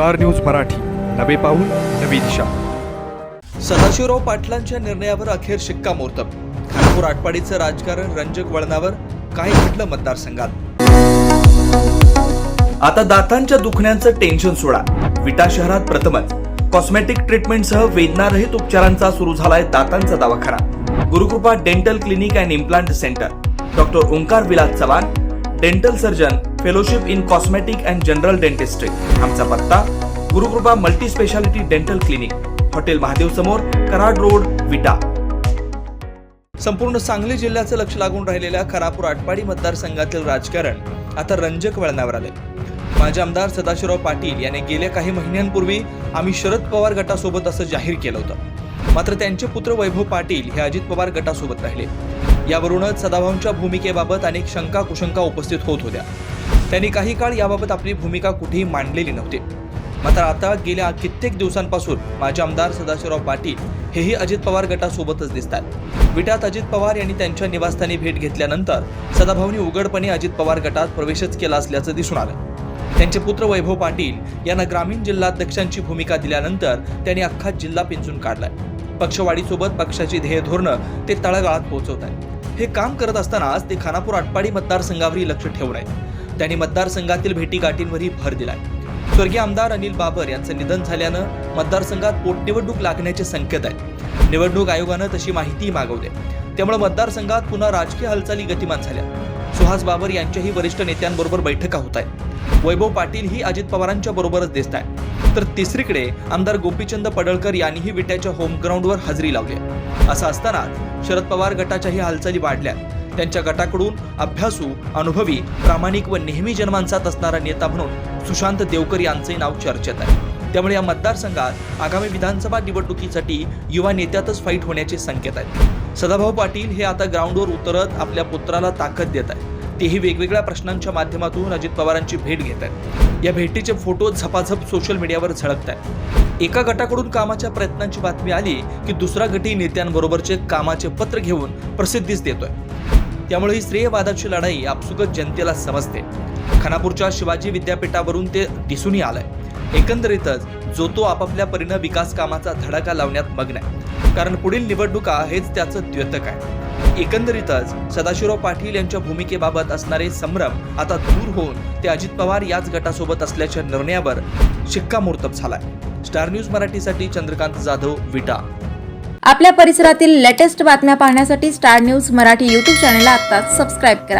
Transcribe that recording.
Star news Marathi. नवे पाऊल नवी दिशा. सदाशिवराव पाटलांच्या निर्णयावर अखेर शिक्कामोर्तब खानापूर आटपाडीचं राजकारण रंजक वळणावर काय घडलं मतदारसंघात? आता दातांच्या दुखण्याचं टेन्शन सोडा. विटा शहरात प्रथमच. कॉस्मेटिक ट्रीटमेंटसह वेदनारहित उपचारांचा सुरू झालाय दातांचा दवाखाना. Gurukrupa dental clinic and implant centre doctor Omkar Vilas Chavan dental surgeon fellowship in cosmetic and general dentistry आमचा पत्ता Gurukrupa multi speciality dental clinic hotel Mahadev समोर कराड रोड विटा. संपूर्ण सांगली जिल्ह्याचं लक्ष लागून राहिलेल्या खरापूर आटपाडी मतदारसंघातील राजकारण आता रंजक वळणावर आले माजी आमदार सदाशिवराव पाटील यांनी गेल्या काही महिन्यांपूर्वी आम्ही शरद पवार गटासोबत असं जाहीर केलं होतं. मात्र त्यांचे पुत्र वैभव पाटील हे अजित पवार गटासोबत राहिले. यावरूनच सदाभाऊंच्या भूमिकेबाबत अनेक शंका कुशंका उपस्थित होत होत्या. त्यांनी काही काळ याबाबत आपली भूमिका कुठेही मांडलेली नव्हती. मात्र आता गेल्या कित्येक दिवसांपासून माजी आमदार सदाशिवराव पाटील हेही अजित पवार गटासोबतच दिसतात. विटात अजित पवार यांनी त्यांच्या निवासस्थानी भेट घेतल्यानंतर सदाभाऊंनी उघडपणे अजित पवार गटात प्रवेशच केला असल्याचं दिसून आलं. त्यांचे पुत्र वैभव पाटील यांना ग्रामीण जिल्हाध्यक्षांची भूमिका दिल्यानंतर त्यांनी अख्खा जिल्हा पिंचून काढलाय. पक्षवाढीसोबत पक्षाची ध्येय धोरणं ते तळागाळात पोहोचवत आहेत हे काम करत असतानाच ते खानापूर आटपाडी मतदारसंघावरही लक्ष ठेवून आहेत त्यांनी मतदारसंघातील भेटीगाठींवरही भर दिलाय. स्वर्गीय आमदार अनिल बाबर यांचं निधन झाल्यानं मतदारसंघात पोटनिवडणूक लागण्याचे संकेत आहेत. निवडणूक आयोगानं तशी माहितीही मागवली त्यामुळे मतदारसंघात पुन्हा राजकीय हालचाली गतिमान झाल्या. सुहास बाबर यांच्याही वरिष्ठ नेत्यांबरोबर बैठका होत आहेत. वैभव पाटील ही अजित पवारांच्या बरोबरच दिसत आहेत तर तिसरीकडे आमदार गोपीचंद पडळकर यांनीही विट्याच्या होम ग्राउंडवर हजेरी लावली. असं असताना शरद पवार गटाच्याही हालचाली वाढल्या. त्यांच्या गटाकडून अभ्यासू अनुभवी प्रामाणिक व नेहमी जन्मांसात असणारा नेता म्हणून सुशांत देवकर यांचे नाव चर्चेत आहे. त्यामुळे या मतदारसंघात आगामी विधानसभा निवडणुकीसाठी युवा नेत्यातच फाईट होण्याचे संकेत आहेत. सदाभाऊ पाटील हे आता ग्राउंडवर उतरत आपल्या पुत्राला ताकद देत आहेत. तेही वेगवेगळ्या प्रश्नांच्या माध्यमातून अजित पवारांची भेट घेत आहेत. या भेटीचे फोटो झपाझप सोशल मीडियावर झळकत आहेत. एका गटाकडून कामाच्या प्रयत्नांची बातमी आली की दुसरा गटही नेत्यांबरोबरचे कामाचे पत्र घेऊन प्रसिद्धीच देतोय. त्यामुळे ही श्रेयवादाची लढाई आपसुकच जनतेला समजते. खानापूरच्या शिवाजी विद्यापीठावरून ते दिसूनही आलंय. एकंदरीतच जो तो आपापल्या परीनं विकास कामाचा धडाका लावण्यात मग्न आहे. कारण पुढील निवडणुका हेच त्याचं द्योतक आहे. एकंदरीतच सदाशिवराव पाटील यांच्या भूमिकेबाबत असणारे संभ्रम आता दूर होऊन ते अजित पवार याच गटासोबत असल्याच्या निर्णयावर शिक्कामोर्तब झालाय. स्टार न्यूज मराठीसाठी चंद्रकांत जाधव विटा. आपल्या परिसरातील लेटेस्ट बातम्या पाहण्यासाठी स्टार न्यूज मराठी यूट्यूब चॅनलला आता सबस्क्राईब करा.